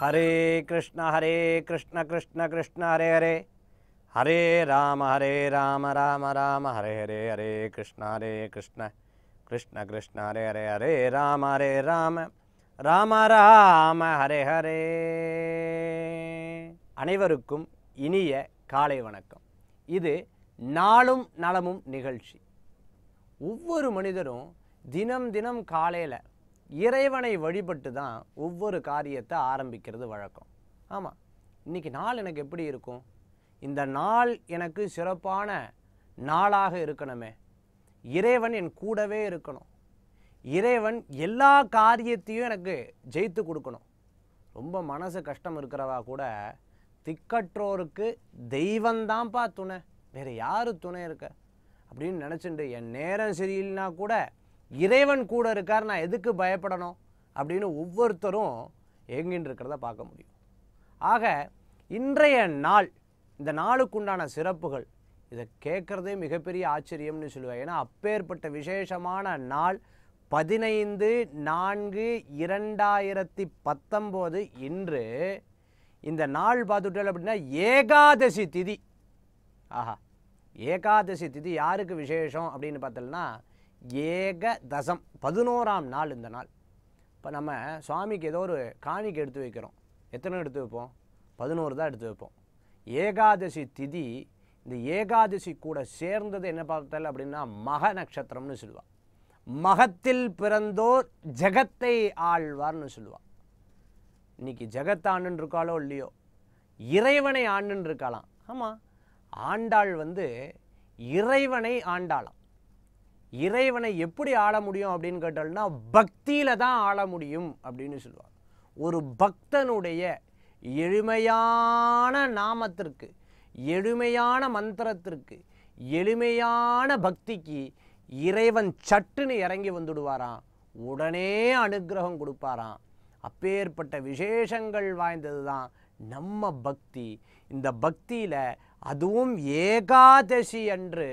ஹரே கிருஷ்ண ஹரே கிருஷ்ண கிருஷ்ண கிருஷ்ண ஹரே ஹரே. ஹரே ராம ஹரே ராம ராம ராம. ஹரே ஹரே ஹரே கிருஷ்ண ஹரே கிருஷ்ண. கிருஷ்ண கிருஷ்ண ஹரே ஹரே ஹரே ராம ஹரே ராம. ராம ராம ஹரே ஹரே. அனைவருக்கும் இனிய காலை வணக்கம். இது நாளும் நலமும் நிகழ்ச்சி. ஒவ்வொரு மனிதரும் தினம் தினம் காலையில் இறைவனை வழிபட்டு தான் ஒவ்வொரு காரியத்தை ஆரம்பிக்கிறது வழக்கம். ஆமாம் இன்றைக்கி நாள் எனக்கு எப்படி இருக்கும்? இந்த நாள் எனக்கு சிறப்பான நாளாக இருக்கணுமே. இறைவன் என் கூடவே இருக்கணும். இறைவன் எல்லா காரியத்தையும் எனக்கு ஜெயித்து கொடுக்கணும். ரொம்ப மனசு கஷ்டம் இருக்கிறவா கூட திக்கற்றோருக்கு தெய்வந்தான்ப்பா துணை. வேறு யார் துணை இருக்க? அப்படின்னு நினச்சிட்டு என் நேரம் சரியில்லைனா கூட இறைவன் கூட இருக்கார் நான் எதுக்கு பயப்படணும்? அப்படின்னு ஒவ்வொருத்தரும் எங்கின்னு இருக்கிறத பார்க்க முடியும். ஆக இன்றைய நாள் இந்த நாளுக்குண்டான சிறப்புகள் இதை கேட்குறதே மிகப்பெரிய ஆச்சரியம்னு சொல்லுவேன் ஏன்னா அப்பேற்பட்ட விசேஷமான நாள் பதினைந்து நான்கு இரண்டாயிரத்தி பத்தொம்போது இன்று இந்த நாள் பார்த்துட்டோம் அப்படின்னா ஏகாதசி திதி. ஆஹா ஏகாதசி திதி யாருக்கு விசேஷம் அப்படின்னு பார்த்தோம்னா ஏக தசம் பதினோராம் நாள் இந்த நாள். இப்போ நம்ம சுவாமிக்கு ஏதோ ஒரு காணிக்கை எடுத்து வைக்கிறோம். எத்தனை எடுத்து வைப்போம்? பதினோரு தான் எடுத்து வைப்போம். ஏகாதசி திதி இந்த ஏகாதசி கூட சேர்ந்தது என்ன பார்த்தல் அப்படின்னா மக நட்சத்திரம்னு சொல்லுவாள். மகத்தில் பிறந்தோர் ஜெகத்தை ஆழ்வார்னு சொல்லுவாள். இன்றைக்கி ஜெகத்தை ஆண்டுன்னு இருக்காளோ இல்லையோ? இறைவனை ஆண்டுன்னு இருக்காளாம். ஆமாம் ஆண்டாள் வந்து இறைவனை ஆண்டாளாம். இறைவனை எப்படி ஆள முடியும் அப்படின்னு கேட்டோம்னா பக்தியில் தான் ஆள முடியும் அப்படின்னு சொல்லுவாங்க. ஒரு பக்தனுடைய எளிமையான நாமத்திற்கு எளிமையான மந்திரத்திற்கு எளிமையான பக்திக்கு இறைவன் சட்டுன்னு இறங்கி வந்துடுவாராம். உடனே அனுக்கிரகம் கொடுப்பாராம். அப்பேற்பட்ட விசேஷங்கள் வாய்ந்தது தான் நம்ம பக்தி. இந்த பக்தியில் அதுவும் ஏகாதசி அன்று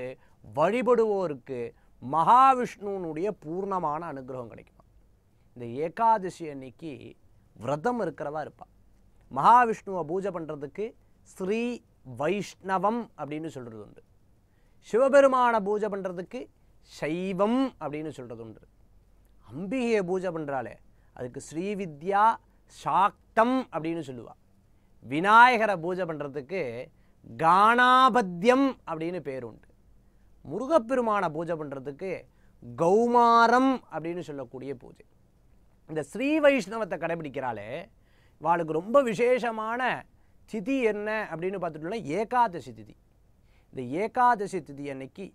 வழிபடுவோருக்கு மகாவிஷ்ணுனுடைய பூர்ணமான அனுகிரகம் கிடைக்கும். இந்த ஏகாதசி அன்னைக்கு விரதம் இருக்கிறவா இருப்பாள் மகாவிஷ்ணுவை பூஜை பண்ணுறதுக்கு ஸ்ரீ வைஷ்ணவம் அப்படின்னு சொல்கிறது உண்டு. சிவபெருமானை பூஜை பண்ணுறதுக்கு சைவம் அப்படின்னு சொல்கிறது உண்டு. அம்பிகையை பூஜை பண்ணுறாளே அதுக்கு ஸ்ரீவித்யா சாக்தம் அப்படின்னு சொல்லுவாள் விநாயகரை பூஜை பண்ணுறதுக்கு கானாபத்தியம் அப்படின்னு பேர் உண்டு. முருகப்பெருமானை பூஜை பண்ணுறதுக்கு கௌமாரம் அப்படின்னு சொல்லக்கூடிய பூஜை. இந்த ஸ்ரீ வைஷ்ணவத்தை கடைபிடிக்கிறாளே இவாளுக்கு ரொம்ப விசேஷமான திதி என்ன அப்படின்னு பார்த்துட்டோம்னா ஏகாதசி திதி. இந்த ஏகாதசி திதி அன்னைக்கு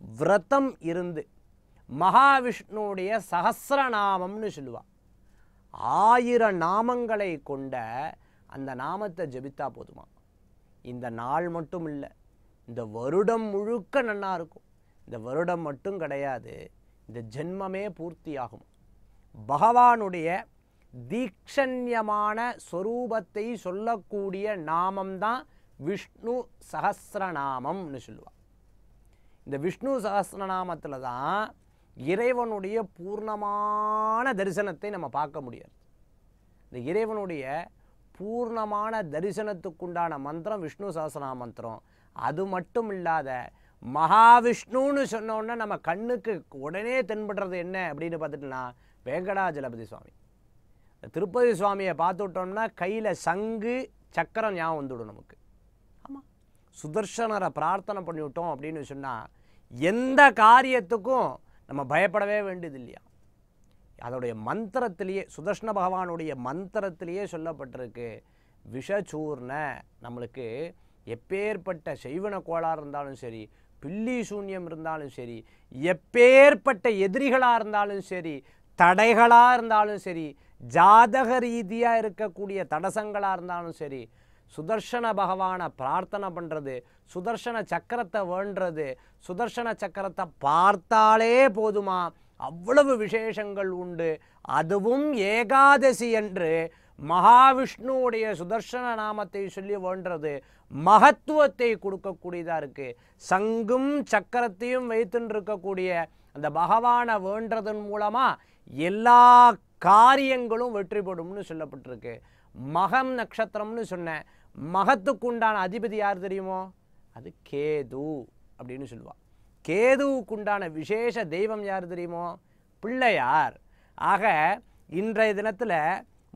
விரதம் இருந்து மகாவிஷ்ணுடைய சகசிரநாமம்னு சொல்லுவாள் ஆயிரம் நாமங்களை கொண்ட அந்த நாமத்தை ஜெபித்தா போதுமா? இந்த நாள் மட்டும் இல்லை இந்த வருடம் முழுக்க நன்னா இருக்கும். இந்த வருடம் மட்டும் கிடையாது இந்த ஜென்மமே பூர்த்தியாகும். பகவானுடைய தீக்ஷண்யமான ஸ்வரூபத்தை சொல்லக்கூடிய நாமம்தான் விஷ்ணு சகசிரநாமம்னு சொல்லுவாள் இந்த விஷ்ணு சகசிரநாமத்தில் தான் இறைவனுடைய பூர்ணமான தரிசனத்தை நம்ம பார்க்க முடியாது. இந்த இறைவனுடைய பூர்ணமான தரிசனத்துக்குண்டான மந்திரம் விஷ்ணு சகசிரநாம மந்திரம். அது மட்டும் இல்லாத மகாவிஷ்ணுன்னு சொன்னோன்னே நம்ம கண்ணுக்கு உடனே தென்படுறது என்ன அப்படின்னு பார்த்துட்டுனா வெங்கடாஜலபதி சுவாமி. திருப்பதி சுவாமியை பார்த்துட்டோம்னா கையில் சங்கு சக்கரம் ஞாபகம் வந்துவிடும் நமக்கு. ஆமாம் சுதர்சனரை பிரார்த்தனை பண்ணிவிட்டோம் அப்படின்னு சொன்னால் எந்த காரியத்துக்கும் நம்ம பயப்படவே வேண்டியது இல்லையா அதோடைய மந்திரத்திலேயே சுதர்ஷ்ண பகவானுடைய மந்திரத்திலேயே சொல்லப்பட்டிருக்கு விஷச்சூர்ண நம்மளுக்கு எப்பேற்பட்ட செய்வன கோளாறு இருந்தாலும் சரி பில்லி சூன்யம் இருந்தாலும் சரி எப்பேற்பட்ட எதிரிகளாக இருந்தாலும் சரி தடைகளாக இருந்தாலும் சரி ஜாதக ரீதியாக இருக்கக்கூடிய தடசங்களாக இருந்தாலும் சரி சுதர்ஷன பகவானை பிரார்த்தனை பண்ணுறது சுதர்ஷன சக்கரத்தை வேண்டுறது சுதர்ஷன சக்கரத்தை பார்த்தாலே போதுமா? அவ்வளவு விசேஷங்கள் உண்டு. அதுவும் ஏகாதசி என்று மகாவிஷ்ணுவுடைய சுதர்ஷன நாமத்தை சொல்லி வேண்டுறது மகத்துவத்தை கொடுக்கக்கூடியதாக இருக்குது சங்கும் சக்கரத்தையும் வைத்துன்னு இருக்கக்கூடிய அந்த பகவானை வேண்டதன் மூலமாக எல்லா காரியங்களும் வெற்றி பெறும்னு சொல்லப்பட்டிருக்கு. மகம் நட்சத்திரம்னு சொன்னேன். மகத்துக்குண்டான அதிபதி யார் தெரியுமோ? அது கேது அப்படின்னு சொல்லுவா. கேதுவுக்குண்டான விசேஷ தெய்வம் யார் தெரியுமோ? பிள்ளையார். ஆக இன்றைய தினத்தில்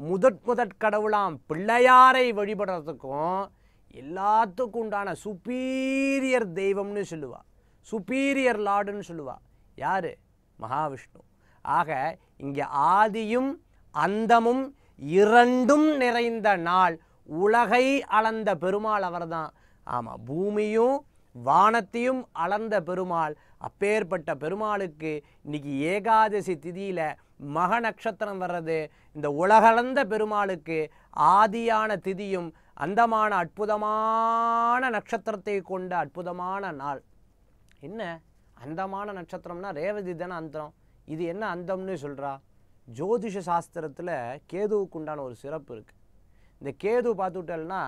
முதற் முதற் கடவுளாம் பிள்ளையாரை வழிபடுறதுக்கும் எல்லாத்துக்கும் உண்டான சுப்பீரியர் தெய்வம்னு சொல்லுவா. சுப்பீரியர் லார்டுன்னு சொல்லுவா. யாரு? மகாவிஷ்ணு. ஆக இங்கே ஆதியும் அந்தமும் இரண்டும் நிறைந்த நாள் உலகை அளந்த பெருமாள் அவர்தான். ஆமாம் பூமியும் வானத்தையும் அளந்த பெருமாள் அப்பேற்பட்ட பெருமாளுக்கு இன்னைக்கு ஏகாதசி திதியில் மக நட்சத்திரம் வர்றது இந்த உலகளந்த பெருமாளுக்கு ஆதியான திதியும் அந்தமான அற்புதமான நட்சத்திரத்தை கொண்ட அற்புதமான நாள். என்ன? அந்தமான நட்சத்திரம்னா ரேவதி தானே அந்தம் இது என்ன அந்தம்னு சொல்கிறா ஜோதிஷ சாஸ்திரத்தில் கேதுவுக்கு உண்டான ஒரு சிறப்பு இருக்குது இந்த கேது பார்த்துட்டேன்னா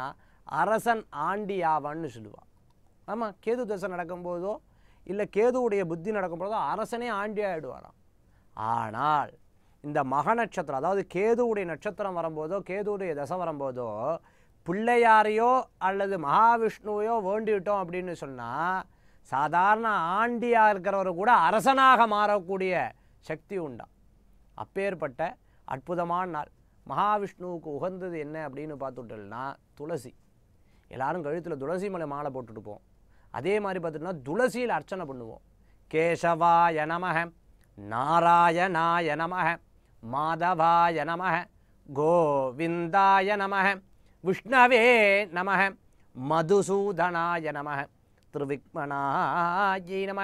அரசன் ஆண்டி ஆவான்னு சொல்லுவா. ஆமாம் கேது தசை நடக்கும்போதோ இல்லை கேதுவுடைய புத்தி நடக்கும்போதோ அரசனே ஆண்டி ஆகிடுவாராம் ஆனால் இந்த மக நட்சத்திரம் அதாவது கேதுவுடைய நட்சத்திரம் வரும்போதோ கேதுவுடைய தசை வரும்போதோ பிள்ளையாரையோ அல்லது மகாவிஷ்ணுவையோ வேண்டிவிட்டோம் அப்படின்னு சொன்னால் சாதாரண ஆண்டியாக இருக்கிறவர் கூட அரசனாக மாறக்கூடிய சக்தி உண்டா? அப்பேற்பட்ட அற்புதமான நாள். மகாவிஷ்ணுவுக்கு உகந்தது என்ன அப்படின்னு பார்த்துட்டோம்னா துளசி. எல்லாரும் கழுத்தில் துளசி மலை மாலை போட்டுட்டுப்போம் அதே மாதிரி பார்த்துட்டோம்னா துளசியில் அர்ச்சனை பண்ணுவோம் கேசவாய நமக நாராயணாய நமக மாதவாய நமக கோவிந்தாய நமக விஷ்ணவே நமக மதுசூதனாய நமக திருவிக்மணாயை நம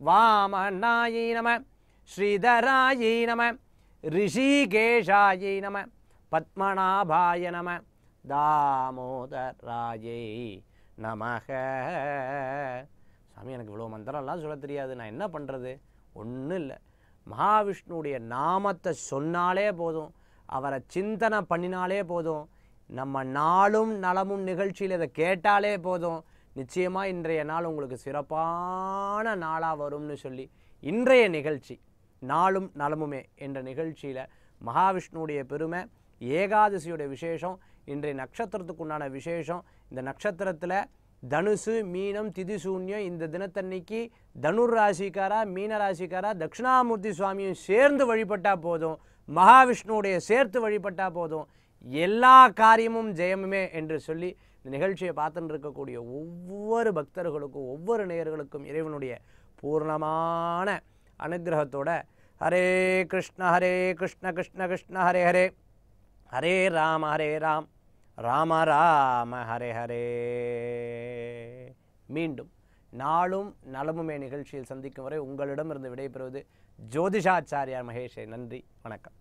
வாமனாயை நம ஸ்ரீதராயை நம ரிஷிகேஷாயை நம பத்மநாபாய நம தாமோதராயை நமக. சாமி எனக்கு இவ்வளோ மந்திரம்லாம் சொல்ல தெரியாது. நான் என்ன பண்ணுறது ஒன்றும் இல்லை. மகாவிஷ்ணுடைய நாமத்தை சொன்னாலே போதும். அவரை சிந்தனை பண்ணினாலே போதும். நம்ம நாளும் நலமும் நிகழ்ச்சியில் இதை கேட்டாலே போதும். நிச்சயமாக இன்றைய நாள் உங்களுக்கு சிறப்பான நாளாக வரும்னு சொல்லி இன்றைய நிகழ்ச்சி நாளும் நலமுமே என்ற நிகழ்ச்சியில் மகாவிஷ்ணுடைய பெருமை ஏகாதசியுடைய விசேஷம் இன்றைய நட்சத்திரத்துக்கு உண்டான விசேஷம். இந்த நட்சத்திரத்தில் தனுசு மீனம் திதிசூன்யம் இந்த தினத்தன்னைக்கு தனுர் ராசிக்காரா மீன ராசிக்காரா தட்சிணாமூர்த்தி சுவாமியும் சேர்ந்து வழிபட்டால் போதும். மகாவிஷ்ணுவுடைய சேர்த்து வழிபட்டால் போதும். எல்லா காரியமும் ஜெயமுமே என்று சொல்லி இந்த நிகழ்ச்சியை பார்த்துட்டு இருக்கக்கூடிய ஒவ்வொரு பக்தர்களுக்கும் ஒவ்வொரு நேயர்களுக்கும் இறைவனுடைய பூர்ணமான அனுகிரகத்தோட ஹரே கிருஷ்ண ஹரே கிருஷ்ண கிருஷ்ண கிருஷ்ண ஹரே ஹரே. ஹரே ராம் ஹரே ராம். ராம ராம ஹரே ஹரே. மீண்டும் நாளும் நலமுமே நிகழ்ச்சியில் சந்திக்கும் வரை உங்களிடமிருந்து விடைபெறுவது ஜோதிஷாச்சாரியார் மகேஷே. நன்றி வணக்கம்.